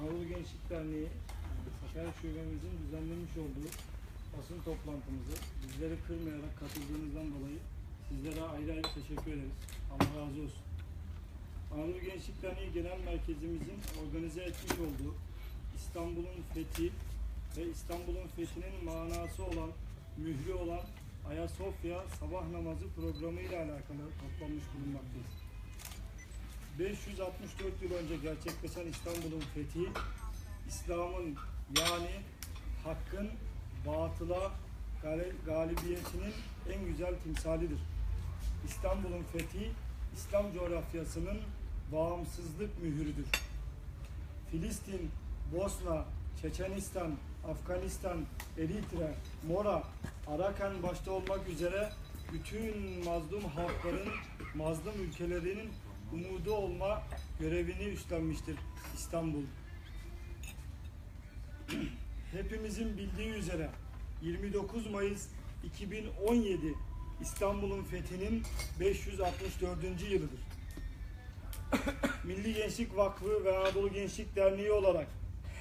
Anadolu Gençlik Derneği Sakarya Şubemizin düzenlemiş olduğu basın toplantımızı bizleri kırmayarak katıldığınızdan dolayı sizlere ayrı ayrı teşekkür ederiz. Allah razı olsun. Anadolu Gençlik Derneği Genel Merkezimizin organize etmiş olduğu İstanbul'un fethi ve İstanbul'un fethinin manası olan, mührü olan Ayasofya sabah namazı programı ile alakalı toplanmış bulunmaktayız. 564 yıl önce gerçekleşen İstanbul'un fethi, İslam'ın yani hakkın batıla gal- galibiyetinin en güzel timsalidir. İstanbul'un fethi, İslam coğrafyasının bağımsızlık mührüdür. Filistin, Bosna, Çeçenistan, Afganistan, Eritre, Mora, Arakan başta olmak üzere bütün mazlum halkların, mazlum ülkelerinin umudu olma görevini üstlenmiştir İstanbul. Hepimizin bildiği üzere 29 Mayıs 2017 İstanbul'un fethinin 564. yılıdır. Milli Gençlik Vakfı ve Anadolu Gençlik Derneği olarak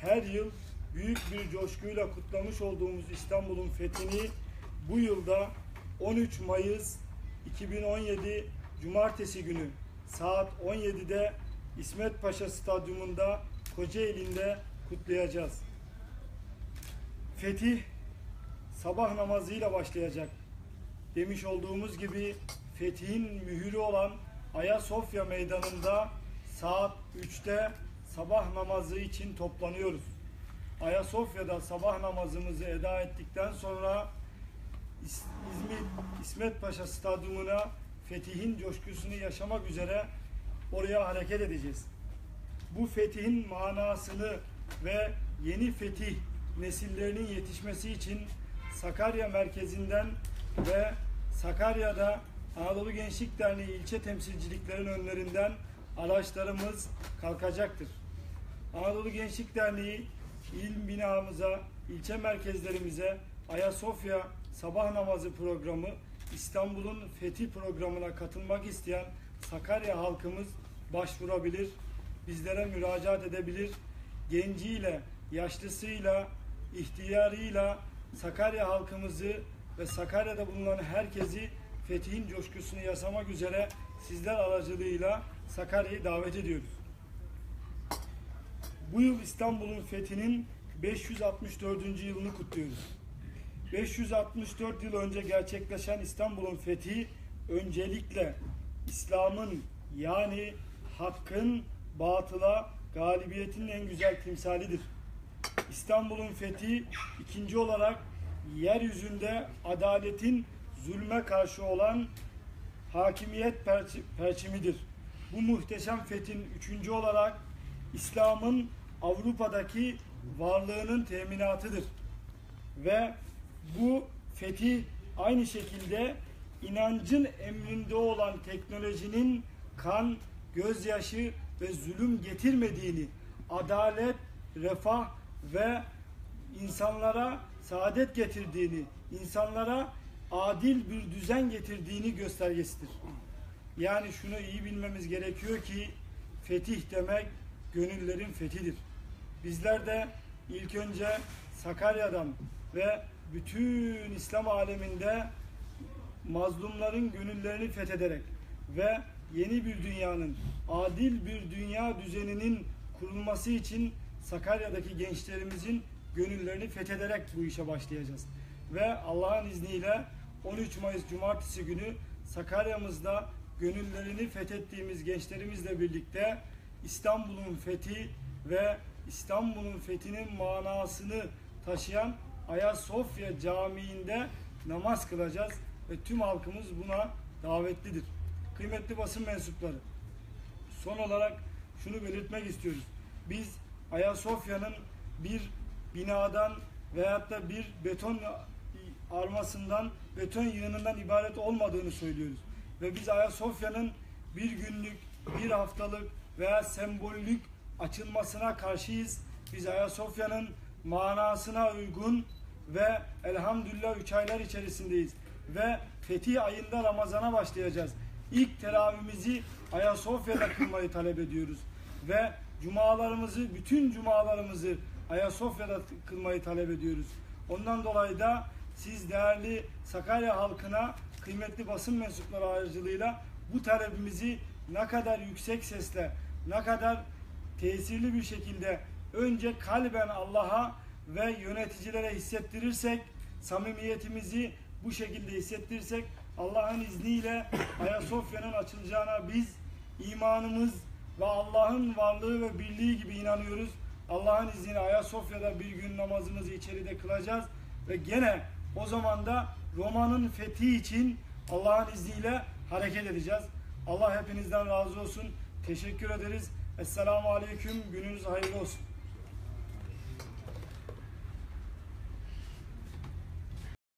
her yıl büyük bir coşkuyla kutlamış olduğumuz İstanbul'un fethini bu yılda 13 Mayıs 2017 Cumartesi günü saat 17'de İsmet Paşa Stadyumunda Kocaeli'nde kutlayacağız. Fetih sabah namazıyla başlayacak. Demiş olduğumuz gibi fetihin mühürü olan Ayasofya Meydanı'nda saat 3'te sabah namazı için toplanıyoruz. Ayasofya'da sabah namazımızı eda ettikten sonra İz- İzmit İsmet Paşa Stadyumuna fetihin coşkusunu yaşamak üzere oraya hareket edeceğiz. Bu fetihin manasını ve yeni fetih nesillerinin yetişmesi için Sakarya merkezinden ve Sakarya'da Anadolu Gençlik Derneği ilçe temsilciliklerin önlerinden araçlarımız kalkacaktır. Anadolu Gençlik Derneği il binamıza, ilçe merkezlerimize Ayasofya sabah namazı programı, İstanbul'un fethi programına katılmak isteyen Sakarya halkımız başvurabilir, bizlere müracaat edebilir. Genciyle, yaşlısıyla, ihtiyarıyla Sakarya halkımızı ve Sakarya'da bulunan herkesi fetihin coşkusunu yaşamak üzere sizler aracılığıyla Sakarya'yı davet ediyoruz. Bu yıl İstanbul'un fethinin 564. yılını kutluyoruz. 564 yıl önce gerçekleşen İstanbul'un fethi öncelikle İslam'ın yani hakkın batıla galibiyetinin en güzel timsalidir. İstanbul'un fethi ikinci olarak yeryüzünde adaletin zulme karşı olan hakimiyet perçi- perçimidir. Bu muhteşem fethin üçüncü olarak İslam'ın Avrupa'daki varlığının teminatıdır. Ve bu fetih aynı şekilde inancın emrinde olan teknolojinin kan, gözyaşı ve zulüm getirmediğini, adalet, refah ve insanlara saadet getirdiğini, insanlara adil bir düzen getirdiğini göstergesidir. Yani şunu iyi bilmemiz gerekiyor ki fetih demek gönüllerin fethidir. Bizler de ilk önce Sakarya'dan ve bütün İslam aleminde mazlumların gönüllerini fethederek ve yeni bir dünyanın, adil bir dünya düzeninin kurulması için Sakarya'daki gençlerimizin gönüllerini fethederek bu işe başlayacağız. Ve Allah'ın izniyle 13 Mayıs Cumartesi günü Sakarya'mızda gönüllerini fethettiğimiz gençlerimizle birlikte İstanbul'un fethi ve İstanbul'un fethinin manasını taşıyan Ayasofya Camii'nde namaz kılacağız ve tüm halkımız buna davetlidir. Kıymetli basın mensupları, son olarak şunu belirtmek istiyoruz. Biz Ayasofya'nın bir binadan veyahut da bir beton armasından, beton yığınından ibaret olmadığını söylüyoruz. Ve biz Ayasofya'nın bir günlük, bir haftalık veya sembollük açılmasına karşıyız. Biz Ayasofya'nın manasına uygun ve elhamdülillah üç aylar içerisindeyiz. Ve fetih ayında Ramazan'a başlayacağız. İlk teravihimizi Ayasofya'da kılmayı talep ediyoruz. Ve cumalarımızı, bütün cumalarımızı Ayasofya'da kılmayı talep ediyoruz. Ondan dolayı da siz değerli Sakarya halkına kıymetli basın mensupları aracılığıyla bu talebimizi ne kadar yüksek sesle, ne kadar tesirli bir şekilde önce kalben Allah'a ve yöneticilere hissettirirsek, samimiyetimizi bu şekilde hissettirirsek Allah'ın izniyle Ayasofya'nın açılacağına biz imanımız ve Allah'ın varlığı ve birliği gibi inanıyoruz. Allah'ın izniyle Ayasofya'da bir gün namazımızı içeride kılacağız ve gene o zaman da Roma'nın fethi için Allah'ın izniyle hareket edeceğiz. Allah hepinizden razı olsun. Teşekkür ederiz. Esselamu Aleyküm. Gününüz hayırlı olsun.